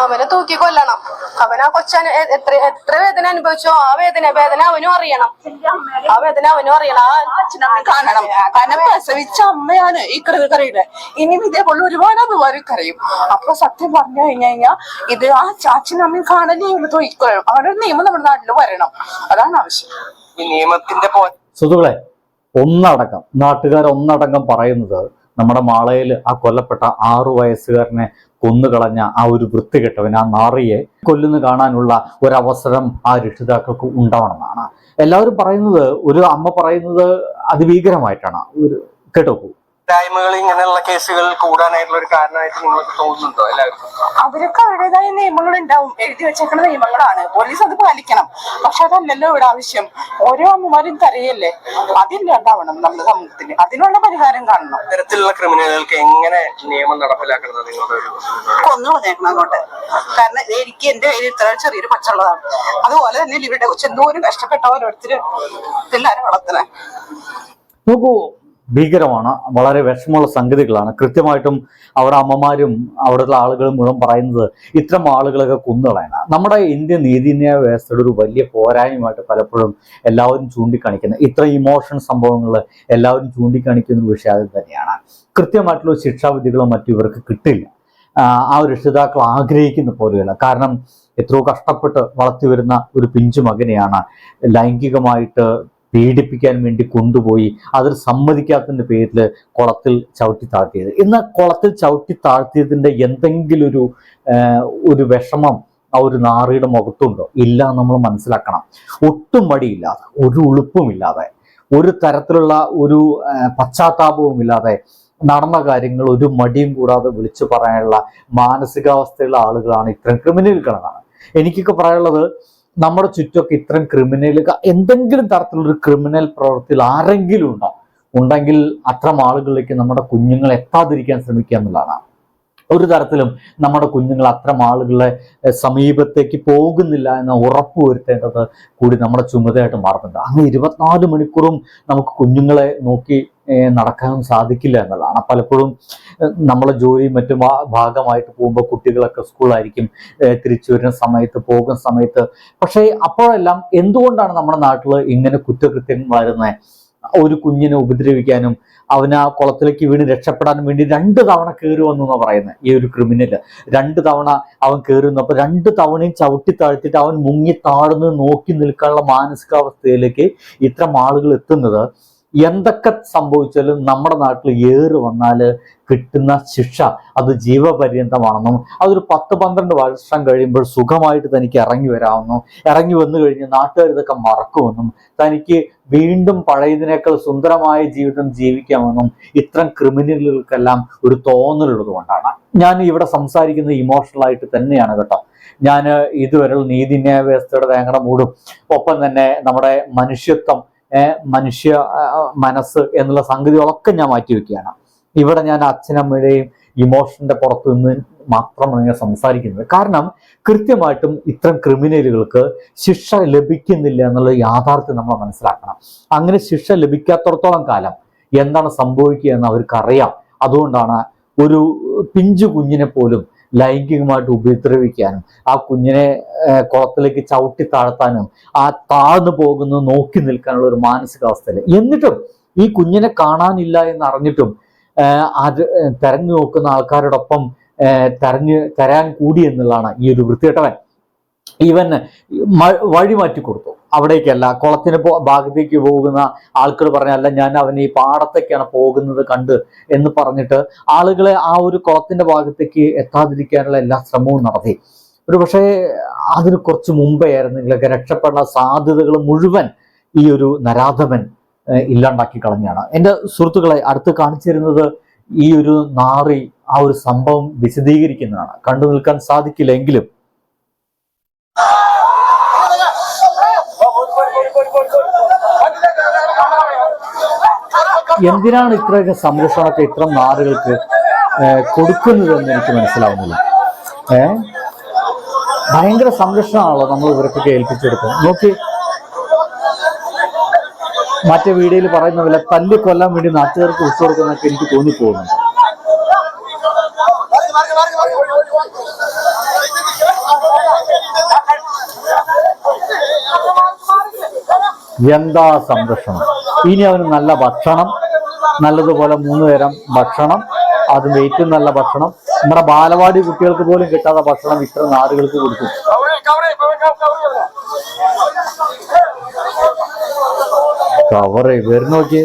അവനെ തൂക്കി കൊല്ലണം. അവൻ ആ കൊച്ചാന് എത്ര എത്ര വേദന അനുഭവിച്ചോ ആ വേദന വേദന അവനും അറിയണം. ആ വേദന അവനും അറിയണം. ആ അച്ഛനമ്മ കാണണം. കാരണം പ്രസവിച്ച അമ്മയാണ് ഈ കറിയുടെ. ഇനിയും ഇതേപോലെ ഒരുപാട് അമ്മമാര് കറിയും. അപ്പൊ സത്യം പറഞ്ഞു കഴിഞ്ഞു കഴിഞ്ഞാൽ ഇത് ആ അച്ഛനും അമ്മയും കാണലേ ഉള്ളൂ തൊഴിക്കണം അവരുടെ നിയമം നമ്മുടെ നാട്ടിൽ വരണം. അതാണ് ആവശ്യം. ഈ നിയമത്തിന്റെ പോ സുഹൃത്തുക്കളെ ഒന്നടങ്കം നാട്ടുകാർ ഒന്നടങ്കം പറയുന്നത് നമ്മുടെ മാളയിൽ ആ കൊല്ലപ്പെട്ട ആറു വയസ്സുകാരനെ കൊന്നുകളഞ്ഞ ആ ഒരു വൃത്തികെട്ടവൻ ആ നാറിയെ കൊല്ലുന്നു കാണാനുള്ള ഒരവസരം ആ രക്ഷിതാക്കൾക്ക് ഉണ്ടാവണമെന്നാണ്. എല്ലാവരും പറയുന്നത് ഒരു അമ്മ പറയുന്നത് അതിഭീകരമായിട്ടാണ്. ഒരു കേട്ടോ കൂട്ടായ്മകൾ ഇങ്ങനെയുള്ള കേസുകൾ കൂടാനായിട്ടുള്ള ഒരു കാരണമായിട്ട് നിങ്ങൾക്ക് തോന്നുന്നുണ്ടോ എല്ലാവർക്കും? അവരൊക്കെ അവരുടേതായ നിയമങ്ങൾ ഉണ്ടാവും. എഴുതി വെച്ചേക്കുന്ന നിയമങ്ങളാണ്. പോലീസ് അത് പാലിക്കണം. പക്ഷെ അതല്ലല്ലോ ഇവിടെ ആവശ്യം. ഓരോ അമ്മമാരും തരയല്ലേ അതില്ലാണ്ടാവണം നമ്മുടെ സമൂഹത്തിന്. അതിനുള്ള പരിഹാരം കാണണം. ഇത്തരത്തിലുള്ള ക്രിമിനലുകൾക്ക് എങ്ങനെ നിയമം നടപ്പിലാക്കുന്നത് നിങ്ങളുടെ ഒരു കൊന്നു അങ്ങോട്ട്. കാരണം എനിക്ക് എന്റെ കയ്യിൽ ഇത്ര ചെറിയൊരു പച്ചുള്ളതാണ്. അതുപോലെ തന്നെ ഇവരുടെ ചെന്തോരം കഷ്ടപ്പെട്ട ഓരോരുത്തര് പിള്ളേരെ വളർത്തണേ. നോക്കൂ ഭീകരമാണ്. വളരെ വിഷമമുള്ള സംഗതികളാണ്. കൃത്യമായിട്ടും അവിടെ അമ്മമാരും അവിടുത്തെ ആളുകളും മുഴുവൻ പറയുന്നത് ഇത്തരം ആളുകളൊക്കെ കുന്നുകളാണ്. നമ്മുടെ ഇന്ത്യൻ നീതിന്യായ വ്യവസ്ഥയുടെ ഒരു വലിയ പോരായ്മയായിട്ട് പലപ്പോഴും എല്ലാവരും ചൂണ്ടിക്കാണിക്കുന്ന. ഇത്ര ഇമോഷൻ സംഭവങ്ങൾ എല്ലാവരും ചൂണ്ടിക്കാണിക്കുന്ന ഒരു വിഷയം തന്നെയാണ്. കൃത്യമായിട്ടുള്ള ശിക്ഷാവിധികളോ മറ്റും ഇവർക്ക് കിട്ടില്ല. ആ, രക്ഷിതാക്കൾ ആഗ്രഹിക്കുന്ന പോലെയല്ല. കാരണം എത്രയോ കഷ്ടപ്പെട്ട് വളർത്തി വരുന്ന ഒരു പിഞ്ചു മകനെയാണ് ലൈംഗികമായിട്ട് പീഡിപ്പിക്കാൻ വേണ്ടി കൊണ്ടുപോയി അതിൽ സമ്മതിക്കാത്തതിന്റെ പേരിൽ കുളത്തിൽ ചവിട്ടി താഴ്ത്തിയത്. എന്നാൽ കുളത്തിൽ ചവിട്ടി താഴ്ത്തിയതിന്റെ എന്തെങ്കിലും ഒരു ഒരു വിഷമം ആ ഒരു നാറിയുടെ മുഖത്തുണ്ടോ? ഇല്ല നമ്മൾ മനസ്സിലാക്കണം. ഒട്ടും മടിയില്ലാതെ ഒരു ഉളുപ്പുമില്ലാതെ ഒരു തരത്തിലുള്ള ഒരു പശ്ചാത്താപവും ഇല്ലാതെ നടന്ന കാര്യങ്ങൾ ഒരു മടിയും കൂടാതെ വിളിച്ചു പറയാനുള്ള മാനസികാവസ്ഥയുള്ള ആളുകളാണ് ഇത്തരം ക്രിമിനലുകളെന്നാണ് എനിക്കൊക്കെ പറയാനുള്ളത് നമ്മുടെ ചുറ്റുമൊക്കെ ഇത്തരം ക്രിമിനലുകൾ എന്തെങ്കിലും തരത്തിലുള്ള ഒരു ക്രിമിനൽ പ്രവൃത്തിയിൽ ആരെങ്കിലും ഉണ്ടോ? ഉണ്ടെങ്കിൽ അത്തരം ആളുകളിലേക്ക് നമ്മുടെ കുഞ്ഞുങ്ങൾ എത്താതിരിക്കാൻ ശ്രമിക്കുക എന്നുള്ളതാണ്. ഒരു തരത്തിലും നമ്മുടെ കുഞ്ഞുങ്ങൾ അത്തരം ആളുകളെ സമീപത്തേക്ക് പോകുന്നില്ല എന്ന ഉറപ്പ് വരുത്തേണ്ടത് കൂടി നമ്മുടെ ചുമതലയായിട്ട് മാറുന്നുണ്ട്. അങ്ങനെ ഇരുപത്തിനാല് മണിക്കൂറും നമുക്ക് കുഞ്ഞുങ്ങളെ നോക്കി ഏഹ്, നടക്കാനും സാധിക്കില്ല എന്നുള്ളതാണ്. പലപ്പോഴും നമ്മളെ ജോലി മറ്റു ഭാഗമായിട്ട് പോകുമ്പോൾ കുട്ടികളൊക്കെ സ്കൂളായിരിക്കും തിരിച്ചു വരുന്ന സമയത്ത് പോകുന്ന സമയത്ത്. പക്ഷേ അപ്പോഴെല്ലാം എന്തുകൊണ്ടാണ് നമ്മുടെ നാട്ടിൽ ഇങ്ങനെ കുറ്റകൃത്യങ്ങൾ വരുന്നത് ഒരു കുഞ്ഞിനെ ഉപദ്രവിക്കാനും അവന് ആ കുളത്തിലേക്ക് വീണ് രക്ഷപ്പെടാനും വേണ്ടി രണ്ട് തവണ കയറി വന്നു എന്നാണ് പറയുന്നത് ഈ ഒരു ക്രിമിനൽ രണ്ട് തവണ അവൻ കയറി വന്നു. അപ്പൊ രണ്ട് തവണയും ചവിട്ടി താഴ്ത്തിയിട്ട് അവൻ മുങ്ങി താഴ്ന്ന് നോക്കി നിൽക്കാനുള്ള മാനസികാവസ്ഥയിലേക്ക് ഇത്തരം ആളുകൾ എത്തുന്നത് എന്തൊക്കെ സംഭവിച്ചാലും നമ്മുടെ നാട്ടിൽ ഏറ് വന്നാൽ കിട്ടുന്ന ശിക്ഷ അത് ജീവപര്യന്തമാണെന്നും അതൊരു പത്ത് പന്ത്രണ്ട് വർഷം കഴിയുമ്പോൾ സുഖമായിട്ട് തനിക്ക് ഇറങ്ങി വരാമെന്നും ഇറങ്ങി വന്നു കഴിഞ്ഞ് നാട്ടുകാർ ഇതൊക്കെ മറക്കുമെന്നും തനിക്ക് വീണ്ടും പഴയതിനേക്കാൾ സുന്ദരമായ ജീവിതം ജീവിക്കാമെന്നും ഇത്തരം ക്രിമിനലുകൾക്കെല്ലാം ഒരു തോന്നലുള്ളത് കൊണ്ടാണ്. ഞാൻ ഇവിടെ സംസാരിക്കുന്നത് ഇമോഷണൽ ആയിട്ട് തന്നെയാണ് കേട്ടോ. ഞാൻ ഇതുവരെ നീതിന്യായ വ്യവസ്ഥയുടെ തേങ്ങട മൂടും. ഒപ്പം തന്നെ നമ്മുടെ മനുഷ്യത്വം മനുഷ്യ മനസ്സ് എന്നുള്ള സംഗതികളൊക്കെ ഞാൻ മാറ്റി വെക്കുകയാണ്. ഇവിടെ ഞാൻ അച്ഛനമ്മയുടെയും ഇമോഷന്റെ പുറത്തു നിന്ന് മാത്രമാണ് ഞാൻ സംസാരിക്കുന്നത്. കാരണം കൃത്യമായിട്ടും ഇത്തരം ക്രിമിനലുകൾക്ക് ശിക്ഷ ലഭിക്കുന്നില്ല എന്നുള്ള യാഥാർത്ഥ്യം നമ്മൾ മനസ്സിലാക്കണം. അങ്ങനെ ശിക്ഷ ലഭിക്കാത്തടത്തോളം കാലം എന്താണ് സംഭവിക്കുക എന്ന് അവർക്കറിയാം. അതുകൊണ്ടാണ് ഒരു പിഞ്ചു കുഞ്ഞിനെ പോലും ലൈംഗികമായിട്ട് ഉപദ്രവിക്കാനും ആ കുഞ്ഞിനെ കുളത്തിലേക്ക് ചവിട്ടി താഴ്ത്താനും ആ താഴ്ന്നു പോകുന്നത് നോക്കി നിൽക്കാനുള്ള ഒരു മാനസികാവസ്ഥയിൽ എന്നിട്ടും ഈ കുഞ്ഞിനെ കാണാനില്ല എന്ന് അറിഞ്ഞിട്ടും അത് തെരഞ്ഞു നോക്കുന്ന ആൾക്കാരോടൊപ്പം തെരഞ്ഞു തരാൻ കൂടി എന്നുള്ളതാണ് ഈ ഒരു വൃത്തികെട്ടവൻ. ഇവൻ വഴി മാറ്റി കൊടുത്തു. അവിടേക്കല്ല. കുളത്തിന് പോ ഭാഗത്തേക്ക് പോകുന്ന ആൾക്കാർ പറഞ്ഞല്ല ഞാൻ അവൻ ഈ പാടത്തേക്കാണ് പോകുന്നത് കണ്ട് എന്ന് പറഞ്ഞിട്ട് ആളുകളെ ആ ഒരു കുളത്തിന്റെ ഭാഗത്തേക്ക് എത്താതിരിക്കാനുള്ള എല്ലാ ശ്രമവും നടത്തി. ഒരു പക്ഷേ അതിന് കുറച്ച് മുമ്പേ ആയിരുന്നെങ്കിലൊക്കെ രക്ഷപ്പെടാനുള്ള സാധ്യതകൾ മുഴുവൻ ഈ ഒരു നരാധമൻ ഇല്ലാണ്ടാക്കി കളഞ്ഞാണ് എന്റെ സുഹൃത്തുക്കളെ അടുത്ത് കാണിച്ചിരുന്നത് ഈ ഒരു നാറി ആ ഒരു സംഭവം വിശദീകരിക്കുന്നതാണ്. കണ്ടു നിൽക്കാൻ സാധിക്കില്ല എന്തിനാണ് ഇത്രയൊക്കെ സംരക്ഷണമൊക്കെ ഇത്തരം നാടുകൾക്ക് കൊടുക്കുന്നതെന്ന് എനിക്ക് മനസ്സിലാവുന്നില്ല. ഏഹ് ഭയങ്കര സംരക്ഷണമാണല്ലോ നമ്മൾ ഇവർക്കൊക്കെ ഏൽപ്പിച്ചെടുക്കുന്നത്. നോക്കി. മറ്റേ വീഡിയോയിൽ പറയുന്ന പോലെ തല്ലി കൊല്ലാൻ വേണ്ടി നാട്ടുകാർക്ക് വിസ കൊടുക്കുന്നൊക്കെ എനിക്ക് തോന്നിപ്പോകുന്നുണ്ട്. എന്താ സംരക്ഷണം? ഇനി അവന് നല്ല ഭക്ഷണം നല്ലതുപോലെ മൂന്ന് നേരം ഭക്ഷണം അത് വെയിറ്റും നല്ല ഭക്ഷണം. നമ്മുടെ ബാലവാടി കുട്ടികൾക്ക് പോലും കിട്ടാത്ത ഭക്ഷണം ഇത്ര നാടുകൾക്ക് കൊടുക്കും. കവർ വരുന്ന നോക്കിയേ.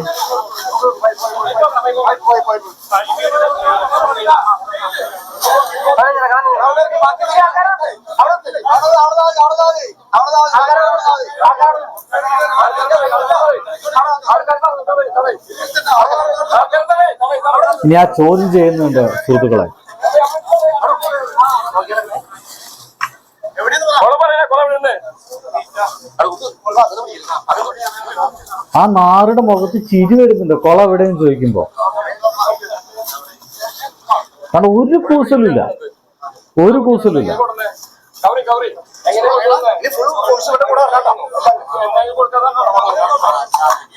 ഇനി ആ ചോദ്യം ചെയ്യുന്നുണ്ട് സുഹൃത്തുക്കളെ. ആ നാറുടെ മുഖത്ത് ചിരി വരുന്നുണ്ട്. കൊള എവിടെയെന്ന് ചോദിക്കുമ്പോ. കാരണം ഒരു കൂസലില്ല ഒരു കൂസലില്ല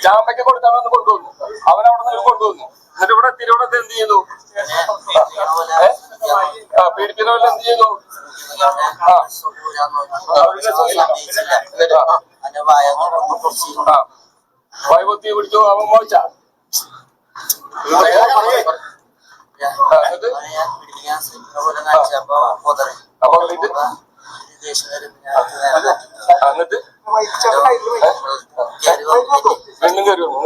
ചാമ്പയ്ക്ക് കൊടുക്കാമെന്ന് കൊണ്ടുവന്നു. അവനവിടെ നിന്ന് കൊണ്ടുവന്നു. എന്നിട്ട് ഇവിടെ തിരുവനന്തപുരത്ത് എന്ത് ചെയ്തു പീഡിപ്പിക്കുന്നവരിൽ എന്ത് ചെയ്തു ആ. അവരുടെ എന്നിട്ട് ആ. ആ. വൈപത്തി പിടിച്ചു അവൻ മോച്ച അപ്പൊ എന്നിട്ട്? ആ, എന്നിട്ട് വന്നു പിന്നെയും കയറി വന്നു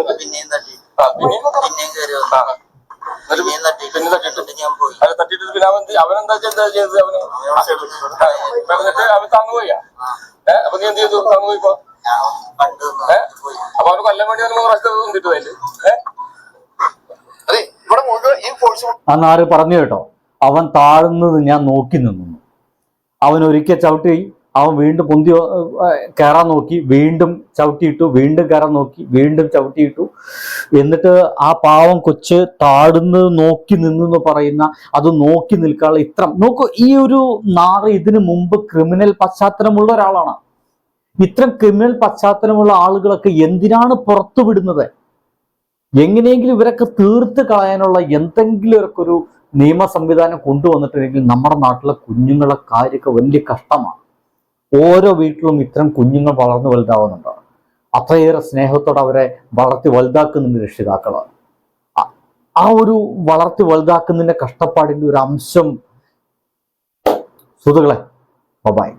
പോയി അവൻ എന്ത്- അവനെന്താ ചെയ്തത് ചെയ്തത് അവന് ആ, ഇപ്പൊ എന്നിട്ട് അവൻ തന്നുപോയാ ഏ അപ്പൊ നീ എന്ത് ചെയ്തു തന്നുപോയിപ്പോ ഞാൻ കണ്ടു അപ്പൊ അവന് കൊല്ലം വേണ്ടി അവന് മൂന്ന് പ്രാവശ്യം കിട്ടുമല്ലേ ഏ അതെ ഇവിടെ മുഴുവൻ ഈ ഫോഴ്സ് ആ നാറ് പറഞ്ഞു കേട്ടോ? അവൻ താഴ്ന്നത് ഞാൻ നോക്കി നിന്നു. അവൻ ഒരിക്കൽ ചവിട്ടി അവൻ വീണ്ടും പൊന്തി കയറാൻ നോക്കി വീണ്ടും ചവിട്ടിയിട്ടു വീണ്ടും കയറാൻ നോക്കി വീണ്ടും ചവിട്ടിയിട്ടു. എന്നിട്ട് ആ പാവം കൊച്ച് താടുന്ന് നോക്കി നിന്നു എന്ന് പറയുന്ന അത് നോക്കി നിൽക്കാനുള്ള ഇത്രം. നോക്കൂ ഈ ഒരു നാറ് ഇതിനു മുമ്പ് ക്രിമിനൽ പശ്ചാത്തലമുള്ള ഒരാളാണ്. ഇത്തരം ക്രിമിനൽ പശ്ചാത്തലമുള്ള ആളുകളൊക്കെ എന്തിനാണ് പുറത്തുവിടുന്നത്? എങ്ങനെയെങ്കിലും ഇവരൊക്കെ തീർത്ത് കളയാനുള്ള എന്തെങ്കിലും ഒരു നിയമ സംവിധാനം കൊണ്ടുവന്നിട്ടുണ്ടെങ്കിൽ നമ്മുടെ നാട്ടിലെ കുഞ്ഞുങ്ങളെ കാര്യമൊക്കെ വലിയ കഷ്ടമാണ്. ഓരോ വീട്ടിലും ഇത്തരം കുഞ്ഞുങ്ങൾ വളർന്നു വലുതാവുന്നുണ്ട്. അത്രയേറെ സ്നേഹത്തോടെ അവരെ വളർത്തി വലുതാക്കുന്നുണ്ട് രക്ഷിതാക്കൾ ആ- ആ ഒരു വളർത്തി വലുതാക്കുന്നതിന്റെ കഷ്ടപ്പാടിന്റെ ഒരു അംശം. സുഹൃത്തുക്കളെ ബൈ